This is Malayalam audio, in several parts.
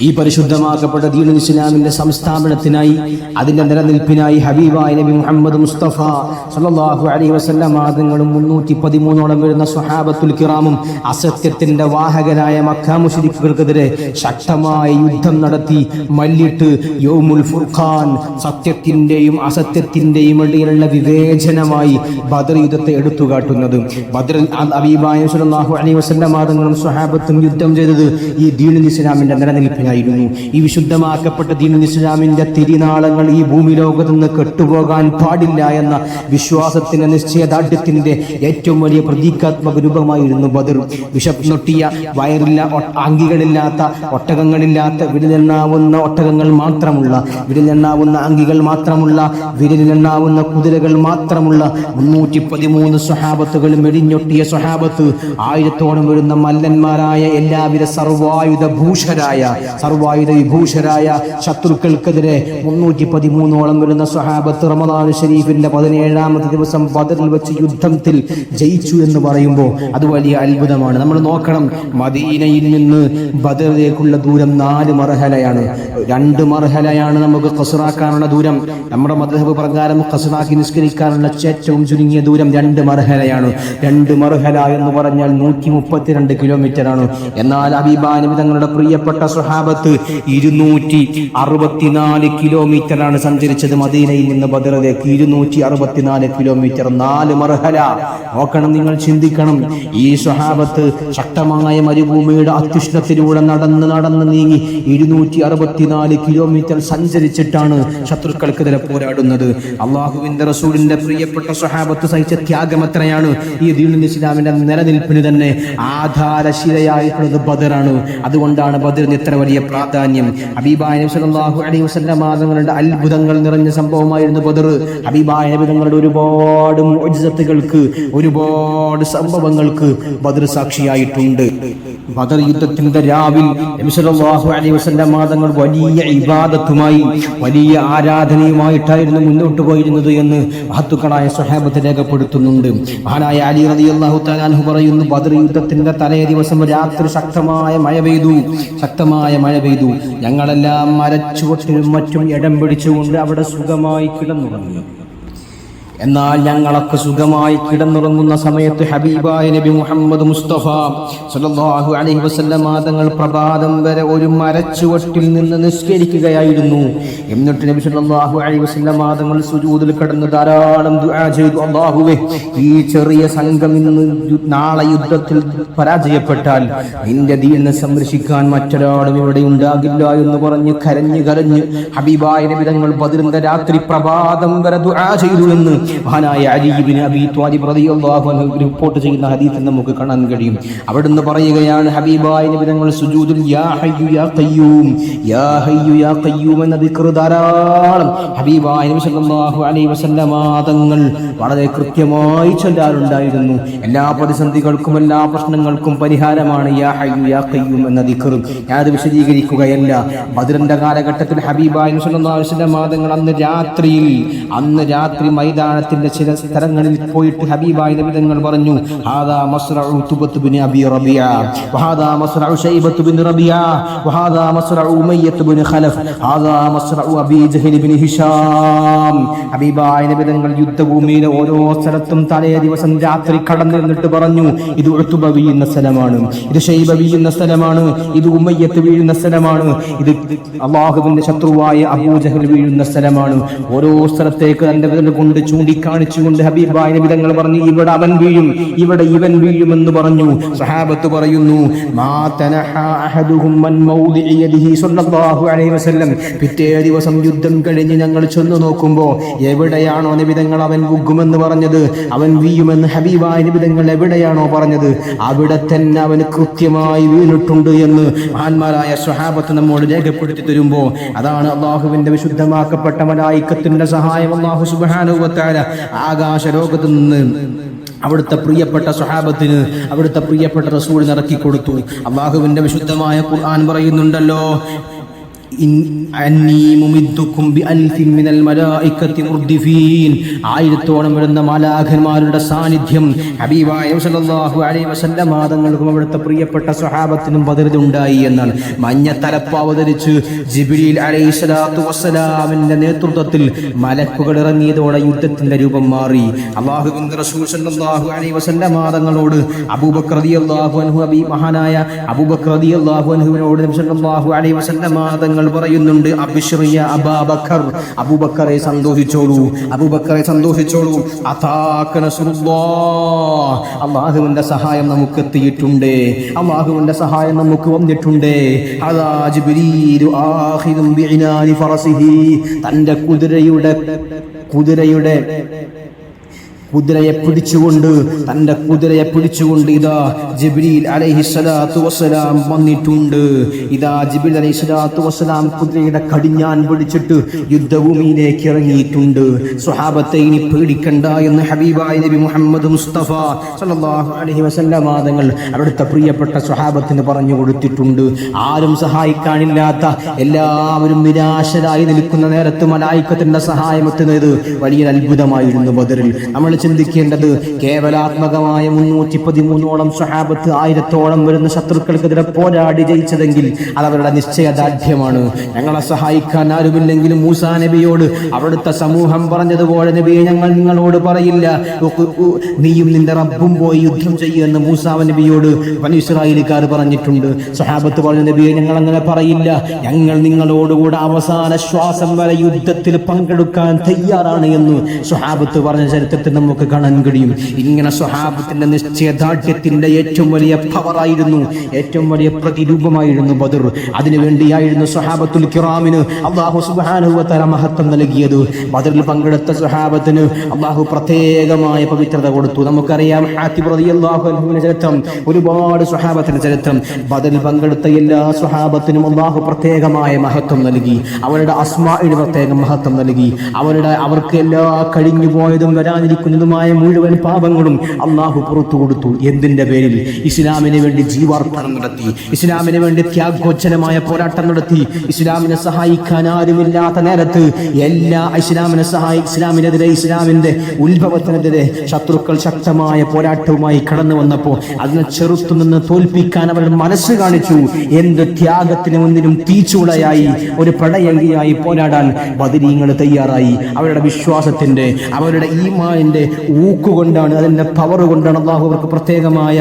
ഈ പരിശുദ്ധമാക്കപ്പെട്ട ദീൻ ഇസ്ലാമിന്റെ സംസ്ഥാപനത്തിനായി അതിന്റെ നിലനിൽപ്പിനായി ഹബീബായ നബി മുഹമ്മദ് മുസ്തഫ സല്ലല്ലാഹു അലൈഹി വസല്ലം ആദങ്ങളും മുന്നൂറ്റി പതിമൂന്നോളം വരുന്ന സ്വഹാബത്തുൽ കിറാമും അസത്യത്തിന്റെ വാഹകനായ മക്ക മുഷരിക്കുകൾക്കെതിരെ ശക്തമായ യുദ്ധം നടത്തി മല്ലിട്ട് യോമുൽ ഫുർഖാൻ സത്യത്തിന്റെയും അസത്യത്തിന്റെയും ഇടയിലുള്ള വിവേചനമായി ബദർ യുദ്ധത്തെ എടുത്തുകാട്ടുന്നത്. ബദറിൽ ഹബീബായ സല്ലല്ലാഹു അലൈഹി വസല്ലം ആദങ്ങളും സ്വഹാബത്തും യുദ്ധം ചെയ്തത് ഈ ദീനുൽ ഇസ്ലാമിന്റെ നിലനിൽപ്പിനായിരുന്നു ഈ വിശുദ്ധമാക്കപ്പെട്ട ദീൻ ഇസ്ലാമിന്റെ തിരിനാളങ്ങൾ ഈ ഭൂമി ലോകത്ത് നിന്ന് കെട്ടുപോകാൻ പാടില്ല എന്ന വിശ്വാസത്തിന്റെ നിശ്ചയദാർഢ്യത്തിന്റെ ഏറ്റവും വലിയ പ്രതീകാത്മക രൂപമായിരുന്നു ബദർ. വിഷപ്പ് നൊട്ടിയ വയറില്ല അങ്കികളില്ലാത്ത ഒട്ടകങ്ങളില്ലാത്ത വിരലെണ്ണാവുന്ന ഒട്ടകങ്ങൾ മാത്രമുള്ള വിരലെണ്ണാവുന്ന അങ്കികൾ മാത്രമുള്ള വിരലിലെണ്ണാവുന്ന കുതിരകൾ മാത്രമുള്ള മുന്നൂറ്റി പതിമൂന്ന് സ്വഹാബത്തുകൾ മെടിഞ്ഞൊട്ടിയ സ്വഹാബത്ത് ആയിരത്തോളം വരുന്ന മല്ലന്മാരായ എല്ലാവിധ സർവായുധ ഭൂഷരായ സർവായുധ വിഭൂഷരായ ശത്രുക്കൾക്കെതിരെ മുന്നൂറ്റി പതിമൂന്നോളം വരുന്ന സ്വഹാബത്ത് റമദാൻ ഷരീഫിന്റെ പതിനേഴാമത്തെ ദിവസം ബദറിൽ വെച്ച് യുദ്ധത്തിൽ ജയിച്ചു എന്ന് പറയുമ്പോൾ അത് വലിയ അത്ഭുതമാണ്. നമ്മൾ നോക്കണം മദീനയിൽ നിന്ന് ബദറിലേക്കുള്ള ദൂരം നാല് മർഹലയാണ്. രണ്ട് മർഹലയാണ് നമുക്ക് കസുറാക്കാനുള്ള ദൂരം. നമ്മുടെ മധുഹബ് പ്രകാരം കസുറാക്കി നിസ്കരിക്കാനുള്ള ഏറ്റവും ചുരുങ്ങിയ ദൂരം രണ്ട് മർഹലയാണ്. രണ്ട് മർഹല എന്ന് പറഞ്ഞാൽ നൂറ്റി മുപ്പത്തിരണ്ട് കിലോമീറ്റർ ആണ്. എന്നാൽ അബിബാനബി തങ്ങളുടെ പ്രിയപ്പെട്ട സ്വഹാബത്ത് ഇരുന്നൂറ്റി അറുപത്തിനാല് കിലോമീറ്റർ ആണ് സഞ്ചരിച്ചത് മദീനയിൽ നിന്ന് ബദറിലേക്ക്. ഇരുന്നൂറ്റി അറുപത്തിനാല് കിലോമീറ്റർ നാല് മർഹല. നോക്കണം നിങ്ങൾ ചിന്തിക്കണം. ഈ സഹാബത്ത് ശക്തമായ മരുഭൂമിയുടെ അത്യുഷ്ണത്തിലൂടെ നടന്ന് നടന്ന് നീങ്ങി ഇരുന്നൂറ്റി അറുപത്തിനാല് കിലോമീറ്റർ സഞ്ചരിച്ചിട്ടാണ് ശത്രുക്കൾക്കെതിരെ പോരാടുന്നത്. അള്ളാഹുവിന്റെ റസൂലിന്റെ പ്രിയപ്പെട്ട സഹാബത്ത് സഹിച്ച ത്യാഗം എത്രയാണ്? ഈ ദീനു ഇസ്ലാമിന്റെ നിലനിൽപ്പിന് തന്നെ ആധാരശിലയായിട്ടുള്ളത് ബദറാണ്. അതുകൊണ്ടാണ് ബദറിന് ഇത്ര വലിയ പ്രാധാന്യം. ഹബീബായ നബി സല്ലല്ലാഹു അലൈഹി അത്ഭുതങ്ങൾ നിറഞ്ഞ സംഭവമായിരുന്നു ബദർ. ഹബീബായ നബി തങ്ങളുടെ ഒരുപാട് മുഅ്ജിസത്തുകൾക്ക് ഒരുപാട് സംഭവങ്ങൾക്ക് ബദർ സാക്ഷിയായിട്ടുണ്ട്. ബദർ യുദ്ധത്തിന്റെ രാവിൽ നബി സല്ലല്ലാഹു അലൈഹി വസല്ലമ മാതങ്ങൾ വലിയ ഇബാദത്തുമായി വലിയ ആരാധനയുമായിട്ടായിരുന്നു മുന്നോട്ട് പോയിരുന്നത് എന്ന് മഹത്തുക്കളായ സ്വഹാബത്ത് രേഖപ്പെടുത്തുന്നുണ്ട്. മഹാനായ അലി റളിയല്ലാഹു തലാൻഹു പറയുന്നു ബദർ യുദ്ധത്തിന്റെ തലേ ദിവസം രാത്രി ശക്തമായ മഴ പെയ്തു. ശക്തമായ മഴ പെയ്തു. ഞങ്ങളെല്ലാം മരച്ചുവട്ടിലും മറ്റും ഇടം പിടിച്ചുകൊണ്ട് അവിടെ സുഖമായി കിടന്നുറങ്ങി. എന്നാൽ ഞങ്ങളൊക്കെ സുഖമായി കിടന്നുറങ്ങുന്ന സമയത്ത് ഹബീബായ നബി മുഹമ്മദ് മുസ്തഫ സല്ലല്ലാഹു അലൈഹി വസല്ലമ തങ്ങൾ പ്രഭാതം വരെ ഒരു മരച്ചുവട്ടിൽ നിന്ന് നിസ്കരിക്കുകയായിരുന്നു. എന്നിട്ട് നബി സല്ലല്ലാഹു അലൈഹി വസല്ലമ തങ്ങൾ സുജൂദിൽ കിടന്ന് ധാരാളം ദുആ ചെയ്തു. അല്ലാഹുവേ ഈ ചെറിയ സംഘം ഇന്ന് നാളെ യുദ്ധത്തിൽ പരാജയപ്പെട്ടാൽ നിന്റെ ദീനെ സംരക്ഷിക്കാൻ മറ്റൊരാളും ഇവിടെ ഉണ്ടാകില്ല എന്ന് പറഞ്ഞ് കരഞ്ഞു കരഞ്ഞ് ഹബീബായ നബി തങ്ങൾ ബദറിന്റെ രാത്രി പ്രഭാതം വരെ ദുആ ചെയ്തു എന്ന് മഹാനായ അലിബിൻ അബി ത്വാലിബ് റളിയല്ലാഹു അൻഹു റിപ്പോർട്ട് ചെയ്യുന്ന ഹദീസിൽ നമുക്ക് കാണാൻ കഴിയും. അവിടുന്ന് പറയുകയാണ് ഹബീബായ നബി തങ്ങൾ സുജൂദുൽ യാ ഹയ്യു യാ ഖയ്യൂം. യാ ഹയ്യു യാ ഖയ്യൂം എന്ന ദിക്ർ ധാരാളം ഹബീബായ നബി സല്ലല്ലാഹു അലൈഹി വസല്ലമ തങ്ങൾ വളരെ കൃത്യമായി ചൊല്ലാറുണ്ടായിരുന്നു. എല്ലാ പ്രതിസന്ധികൾക്കും എല്ലാ പ്രശ്നങ്ങൾക്കും പരിഹാരമാണ് യാ ഹയ്യു യാ ഖയ്യൂം എന്ന ദിക്ർ. ഞാനത് വിശദീകരിക്കുകയല്ല. ബദ്രന്റെ കാലഘട്ടത്തിൽ ഹബീബായ നബി സല്ലല്ലാഹു അലൈഹി വസല്ലമ തങ്ങൾ അന്ന് രാത്രിയിൽ അന്ന് രാത്രി മൈതാനത്തിന്റെ ചില സ്ഥലങ്ങളിൽ പോയിട്ട് ഹബീബായ നബിതങ്ങൾ പറഞ്ഞു മസ്റഉ വഹാദാ മസ്റഉ വഹാദാ മസ്റഉ ഖലഫ് മസ്റഉ ഹിഷാം. ഹബീബായ നബിതങ്ങൾ യുദ്ധഭൂമിയിലെ ഓരോ സ്ഥലത്തും തലേ ദിവസം രാത്രി കടന്നിരുന്നിട്ട് പറഞ്ഞു ഇത് ഉത്തുബ വീഴുന്ന സ്ഥലമാണ് ഇത് ഷൈബ വീഴുന്ന സ്ഥലമാണ് ഇത് ഉമയ്യത്ത് വീഴുന്ന സ്ഥലമാണ് ഇത് അള്ളാഹുവിന്റെ ശത്രുവായ അബൂജഹൽ വീഴുന്ന സ്ഥലമാണ്. ഓരോ സ്ഥലത്തേക്ക് തന്റെ കൊണ്ട് ചൂണ്ടിക്കാണിച്ചുകൊണ്ട് ഹബീബായ നബി തങ്ങൾ പറഞ്ഞു ഇവിടെ അവൻ വീഴും ഇവിടെ ഇവൻ വീഴുമെന്ന് പറഞ്ഞു. സഹാബത്ത് പറയുന്നു പിറ്റേ ദിവസം യുദ്ധം കഴിഞ്ഞ് ഞങ്ങൾ ചെന്നു നോക്കുമ്പോൾ എവിടെയാണോ നിബിതങ്ങൾ അവൻ മുഗ്ഗുമെന്ന് പറഞ്ഞത്? അവൻ വീയുമെന്ന് ഹബീബായ നിബിതങ്ങൾ എവിടെയാണോ പറഞ്ഞത്? അവിടെ തന്നെ അവന് കൃത്യമായി വീണിട്ടുണ്ട് എന്ന് മഹാന്മാരായ സ്വഹാബത്ത് നമ്മോട് രേഖപ്പെടുത്തി തരുമ്പോൾ അതാണ് അള്ളാഹുവിന്റെ വിശുദ്ധമാക്കപ്പെട്ട മലായിക്കത്തിന്റെ സഹായം. അള്ളാഹു സുബാനുവത്താര ആകാശ ലോകത്ത് നിന്ന് അവിടുത്തെ പ്രിയപ്പെട്ട സ്വഹാബത്തിന് അവിടുത്തെ പ്രിയപ്പെട്ട റസൂളിന് ഇറക്കി കൊടുത്തു. അള്ളാഹുവിന്റെ വിശുദ്ധമായ ഖുർആൻ പറയുന്നുണ്ടല്ലോ ആയിരത്തോളം വരുന്ന മാലാഖന്മാരുടെ സാന്നിധ്യം ഹബീബായ സല്ലല്ലാഹു അലൈഹി വസല്ലം തങ്ങൾക്കും അവിടുത്തെ പ്രിയപ്പെട്ട സ്വഹാബത്തിനും ബദറിലുണ്ടായി എന്നാണ്. മഞ്ഞ തലപ്പ് അവതരിച്ച് ജിബ്രീൽ അലൈഹി നേതൃത്വത്തിൽ മലക്കുകൾ ഇറങ്ങിയതോടെ യുദ്ധത്തിന്റെ രൂപം മാറി. അള്ളാഹുവിന്റെ റസൂൽ സല്ലല്ലാഹു അലൈഹി വസല്ലം തങ്ങളോട് അബൂബക്കർ റളിയല്ലാഹു അൻഹു മഹാനായ അബൂബക്കർ റളിയല്ലാഹു അൻഹുവിനോട് നബി സല്ലല്ലാഹു അലൈഹി വസല്ലം പറയുന്നുണ്ട് അബ്ശിറിയ അബാബക്കർ അബൂബക്കറെ സന്തോഷിച്ചോളൂ അബൂബക്കറെ സന്തോഷിച്ചോളൂ. അള്ളാഹുവിന്റെ സഹായം നമുക്ക് എത്തിയിട്ടുണ്ട് അള്ളാഹുവിന്റെ സഹായം നമുക്ക് വന്നിട്ടുണ്ട്. തന്റെ കുതിരയുടെ കുതിരയുടെ കുതിരയെ പിടിച്ചുകൊണ്ട് തന്റെ കുതിരയെ പിടിച്ചുകൊണ്ട് ഇതാ ജബിരിൽ അലൈഹി സ്വലാത്തു വസ്സലാം വന്നിട്ടുണ്ട്. ഇതാ ജബിൽ അലൈഹി സ്വലാത്തു വസ്സലാം കുതിരയുടെ കടിഞ്ഞാൻ പിടിച്ചിട്ട് യുദ്ധഭൂമിയിലേക്ക് ഇറങ്ങിയിട്ടുണ്ട്. സ്വഹാബത്തെ ഇനി പേടിക്കണ്ട എന്ന് ഹബീബായ നബി മുഹമ്മദ് മുസ്തഫ സല്ലല്ലാഹു അലൈഹി വസല്ലം അവിടുത്തെ പ്രിയപ്പെട്ട സ്വഹാബത്തിന് പറഞ്ഞു കൊടുത്തിട്ടുണ്ട്. ആരും സഹായിക്കാനില്ലാത്ത എല്ലാവരും നിരാശരായി നിൽക്കുന്ന നേരത്ത് മലായിക്കത്തിന്റെ സഹായം എത്തുന്നത് വലിയൊരു അത്ഭുതമായിരുന്നു ബദറിൽ. നമ്മൾ ചിന്തിക്കേണ്ടത് കേവലാത്മകമായ മുന്നൂറ്റി പതിമൂന്നോളം സ്വഹാബത്ത് ആയിരത്തോളം വരുന്ന ശത്രുക്കൾക്കെതിരെ പോരാടി ജയിച്ചതെങ്കിൽ അത് അവരുടെ നിശ്ചയദാർഢ്യമാണ്. ഞങ്ങളെ സഹായിക്കാൻ ആരുമില്ലെങ്കിലും മൂസാ നബിയോട് അവിടുത്തെ സമൂഹം പറഞ്ഞതുപോലെ നബിയെ ഞങ്ങൾ നിങ്ങളോട് പറയില്ല. നീയും നിന്റെ റബ്ബും പോയി യുദ്ധം ചെയ്യുമെന്ന് മൂസാ നബിയോട് ഇസ്രായേലിക്കാർ പറഞ്ഞിട്ടുണ്ട്. സഹാബത്ത് പറഞ്ഞ നബിയെ ഞങ്ങൾ അങ്ങനെ പറയില്ല. ഞങ്ങൾ നിങ്ങളോടുകൂടെ അവസാന ശ്വാസം വരെ യുദ്ധത്തിൽ പങ്കെടുക്കാൻ തയ്യാറാണ് എന്ന് സുഹാബത്ത് പറഞ്ഞ ചരിത്രത്തിൽ നമുക്ക് കാണാൻ കഴിയും. ഇങ്ങനെ സ്വഹാബത്തിന്റെ നിശ്ചയദാർഢ്യത്തിന്റെ ഏറ്റവും വലിയ പവറായിരുന്നു ഏറ്റവും വലിയ പ്രതിരൂപമായിരുന്നു ബദർ. അതിനുവേണ്ടിയായിരുന്നു സ്വഹാബത്തുൽ കിറാമിന് അള്ളാഹു സുബാനുവത്തല മഹത്വം നൽകിയത്. ബദറിൽ പങ്കെടുത്ത സ്വഹാബത്തിന് അള്ളാഹു പ്രത്യേകമായ പവിത്രത കൊടുത്തു. നമുക്കറിയാം ചരിത്രം ഒരുപാട് സ്വഹാബത്തിന്റെ ചരിത്രം. ബദറിൽ പങ്കെടുത്ത എല്ലാ സ്വഹാബത്തിനും അള്ളാഹു പ്രത്യേകമായ മഹത്വം നൽകി. അവരുടെ അസ്മായുടെ പ്രത്യേകം മഹത്വം നൽകി. അവരുടെ അവർക്ക് എല്ലാ കഴിഞ്ഞു പോയതും വരാനിരിക്കുന്നതുമായ മുഴുവൻ പാപങ്ങളും അള്ളാഹു പുറത്തു കൊടുത്തു. എന്തിന്റെ പേരിൽ? ഇസ്ലാമിന് വേണ്ടി ജീവാർപ്പണം നടത്തി ഇസ്ലാമിന് വേണ്ടി ത്യാഗോജ്ജലമായ പോരാട്ടം നടത്തി ഇസ്ലാമിനെ സഹായിക്കാൻ ആരുമില്ലാത്ത നേരത്ത് എല്ലാ ഇസ്ലാമിനെ സഹായി ഇസ്ലാമിനെതിരെ ഇസ്ലാമിന്റെ ഉത്ഭവത്തിനെതിരെ ശത്രുക്കൾ ശക്തമായ പോരാട്ടവുമായി കടന്നു വന്നപ്പോൾ അതിനെ ചെറുത്തുനിന്ന് തോൽപ്പിക്കാൻ അവർ മനസ്സ് കാണിച്ചു. എന്ത് ത്യാഗത്തിന് മുന്നിലും തീച്ചുളയായി ഒരു പ്രണയങ്കിയായി പോരാടാൻ ബദരീങ്ങൾ തയ്യാറായി. അവരുടെ വിശ്വാസത്തിന്റെ അവരുടെ ഈമാനിന്റെ ഊക്കുകൊണ്ടാണ് അതിന്റെ പവർ കൊണ്ടാണ് അള്ളാഹു അവർക്ക് പ്രത്യേകമായ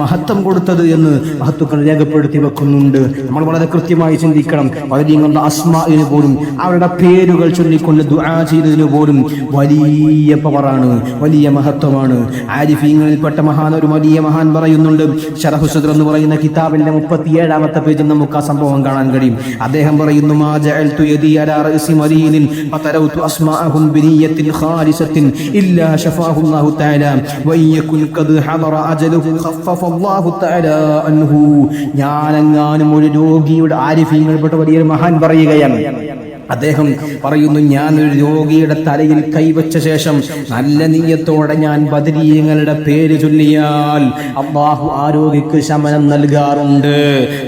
മഹത്വം കൊടുത്തത് എന്ന് മഹത്വക്കൾ രേഖപ്പെടുത്തി വെക്കുന്നുണ്ട്. നമ്മൾ വളരെ കൃത്യമായി ചിന്തിക്കണം. ബദരീങ്ങളുടെ അസ്മാവിന് പോലും അവരുടെ പേരുകൾ ചൊല്ലിക്കൊണ്ട് ദുആ ചെയ്തതിന് പോലും വലിയ പവറാണ് വലിയ മഹത്വമാണ്. ആരിഫീങ്ങളിൽപ്പെട്ട മഹാൻ ഒരു വലിയ മഹാൻ പറയുന്നുണ്ട്. ഷറഹുസദർ എന്ന് പറയുന്ന കിതാബിന്റെ മുപ്പത്തിയേഴാമത്തെ പേജിൽ നമുക്ക് ആ സംഭവം കാണാൻ കഴിയും. അദ്ദേഹം പറയുന്നു മാ ജഅൽതു യദി അലാ റഅസി മരീനിൻ ഫതറൗതു അസ്മാഅഹും ബിനിയത്തിൻ ഖാലിസത്തിൻ ഇല്ലാ ശഫാഹു അല്ലാഹു തആല വഇൻ യകുൻ ഖദ് ഹദറ അജലുഹു ഖഫഫ അല്ലാഹു തആല അൻഹു ഞാനെങ്ങാനും ഒരു രോഗിയുടെ ആരിഫീങ്ങളിൽപ്പെട്ട വലിയൊരു മഹാൻ പറയുകയാണ് അദ്ദേഹം പറയുന്നു ഞാൻ ഒരു രോഗിയുടെ തലയിൽ കൈവച്ച ശേഷം നല്ല നീയത്തോടെ ഞാൻ ബദരീയങ്ങളുടെ പേര് ചൊല്ലിയാൽ അള്ളാഹു ആ രോഗിക്ക് ശമനം നൽകാറുണ്ട്.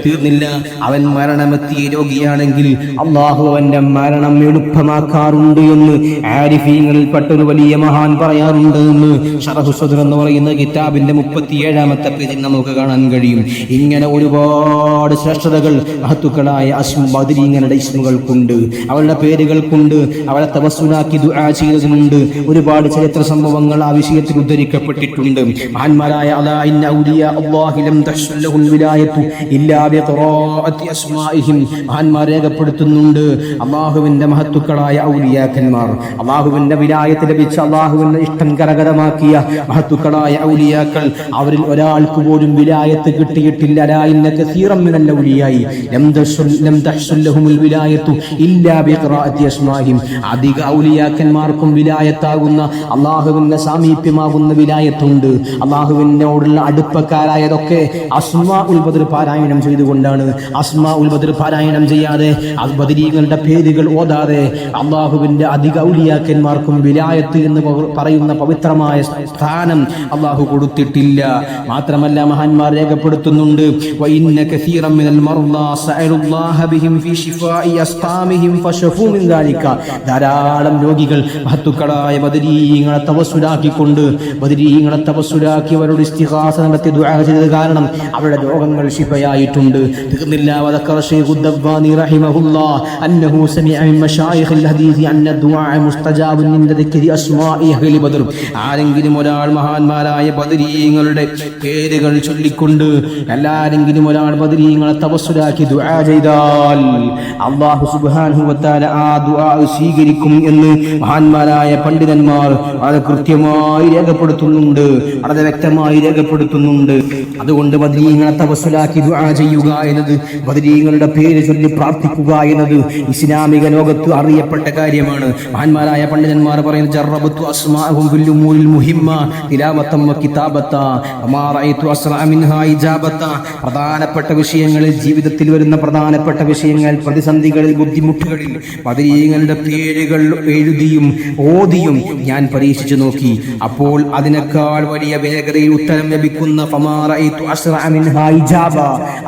തീർന്നില്ല. അവൻ മരണമെത്തിയ രോഗിയാണെങ്കിൽ അള്ളാഹു അവന്റെ മരണം എളുപ്പമാക്കാറുണ്ട് എന്ന് ആരിഫീങ്ങളിൽ പെട്ടൊരു വലിയ മഹാൻ പറയാറുണ്ട് എന്ന് ഷറഹുസദർ എന്ന് പറയുന്ന കിതാബിന്റെ മുപ്പത്തിയേഴാമത്തെ പേജിൽ നമുക്ക് കാണാൻ കഴിയും. ഇങ്ങനെ ഒരുപാട് ശ്രേഷ്ഠതകൾ മഹത്തുക്കളായ അസ്മ ബദരീങ്ങളുടെ ഇസ്മുകൾക്കുണ്ട്. അവരുടെ പേരുകൾക്കുണ്ട്. അവളെ തപസ്സുനാക്കി ദുആ ചെയ്തതിനുണ്ട് ഒരുപാട് ചരിത്ര സംഭവങ്ങൾ ആ വിഷയത്തിൽ ഉദ്ധരിക്കപ്പെട്ടിട്ടുണ്ട്. മഹാന്മാരായ മഹാന്മാർ രേഖപ്പെടുത്തുന്നുണ്ട്. അള്ളാഹുവിന്റെ മഹത്തുക്കളായ ഔലിയാക്കന്മാർ. അള്ളാഹുവിന്റെ വിലായത്ത് ലഭിച്ച അള്ളാഹുവിന്റെ ഇഷ്ടം കരകരമാക്കിയ മഹത്തുക്കളായ ഔലിയാക്കൾ അവരിൽ ഒരാൾക്ക് പോലും വിലായത്ത് കിട്ടിയിട്ടില്ല. ഇല്ലാ അധിക ഔലിയാക്കന്മാർക്കും വിലായത്താകുന്ന അള്ളാഹുവിന്റെ സാമീപ്യമാകുന്ന വിലായത്തുണ്ട്. അള്ളാഹുവിനോടുള്ള അടുപ്പക്കാരായതൊക്കെ അസ്മ ഉൽബദർ പാരായണം ചെയ്തുകൊണ്ടാണ്. അസ്മ ഉൽബദർ പാരായണം ചെയ്യാതെ ബദരീകളുടെ പേരുകൾ ഓതാതെ അള്ളാഹുവിന്റെ അധിക ഔലിയാക്കന്മാർക്കും വിലായത്ത് എന്ന് പറയുന്ന പവിത്രമായ സ്ഥാനം അള്ളാഹു കൊടുത്തിട്ടില്ല. മാത്രമല്ല മഹാന്മാർ രേഖപ്പെടുത്തുന്നുണ്ട്. മർദാ സഅലുല്ലാഹ ബിഹിം ഫീ ശിഫാഇ അസ്ഖാമിഹിം ഫശഫൂ മിൻ ദാലിക ധാരാളം രോഗികൾ മഹത്തുക്കളായ ബദരീങ്ങളെ തപസ്സുരാക്കിക്കൊണ്ട് ബദരീങ്ങളെ തപസ്സുരാക്കി അവരോട് ഇസ്തിഹാസ നടത്തി ദുആ ചെയ്തത് കാരണം അവരുടെ രോഗങ്ങൾ ശിഫയായിട്ടുണ്ട്. തീർന്നില്ല അന്നഹു സമിഅ മിൻ മശായിഖിൽ ഹദീസ് അന്ന ദുആ മുസ്തജാബുൻ മിൻ ദിക്രി അസ്മാഇ അഹ്ലി ബദർ. ആരെങ്കിലും ഒരാൾ മഹാന്മാരായ ബദരീങ്ങളുടെ പേരുകൾ ചൊല്ലിക്കൊണ്ട് എല്ലാരെങ്കിലും ഒരാൾ ബദരീങ്ങളെ തവസ്സുലാക്കി ദുആ ചെയ്താൽ അല്ലാഹു സുബ്ഹാനഹു വതആല ആ ദുആ സ്വീകരിക്കും എന്ന് മഹാന്മാരായ പണ്ഡിതന്മാർ അത് കൃത്യമായി രേഖപ്പെടുത്തുന്നുണ്ട്. വളരെ വ്യക്തമായി രേഖപ്പെടുത്തുന്നുണ്ട്. അതുകൊണ്ട് ബദരീങ്ങളെ തവസ്സുലാക്കി ദുആ ചെയ്യുക എന്നത് ബദരീങ്ങളുടെ പേര് ചൊല്ലി പ്രാർത്ഥിക്കുക എന്നത് ഇസ്ലാമിക ലോകത്ത് അറിയപ്പെട്ട കാര്യമാണ്. മഹാന്മാരായ പണ്ഡിതന്മാർ പറയുന്നത് ജറബത്തു അസ്മാഹും ഫിൽ ഉമൂരിൽ മുഹിമ്മ തിലാവത്തം കിതാബത്ത അമാ റഅയ്തു ഇജാബത്ത. പ്രധാനപ്പെട്ട വിഷയങ്ങളിൽ ജീവിതത്തിൽ വരുന്ന പ്രധാനപ്പെട്ട വിഷയങ്ങൾ പ്രതിസന്ധികളിൽ ബുദ്ധിമുട്ടുകളിൽ ബദരീങ്ങളുടെ പേരുകൾ എഴുതിയും ഓതിയും ഞാൻ പരീക്ഷിച്ചു നോക്കി. അപ്പോൾ അതിനേക്കാൾ വലിയ വേഗതയിൽ ഉത്തരം ലഭിക്കുന്ന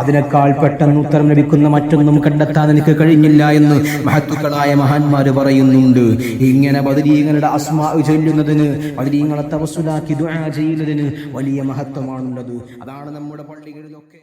അതിനേക്കാൾ പെട്ടെന്ന് ഉത്തരം ലഭിക്കുന്ന മറ്റൊന്നും കണ്ടെത്താൻ എനിക്ക് കഴിഞ്ഞില്ല എന്ന് മഹത്തുക്കളായ മഹാന്മാര് പറയുന്നുണ്ട്. ഇങ്ങനെ ബദരീങ്ങളുടെ അസ്മാ ചൊല്ലുന്നതിന് ബദരീങ്ങളെ തവസ്സുലാക്കി ദുആ ചെയ്യുന്നതിന് വലിയ മഹത്വമാണുള്ളത്. അതാണ് നമ്മുടെ പള്ളികളിലൊക്കെ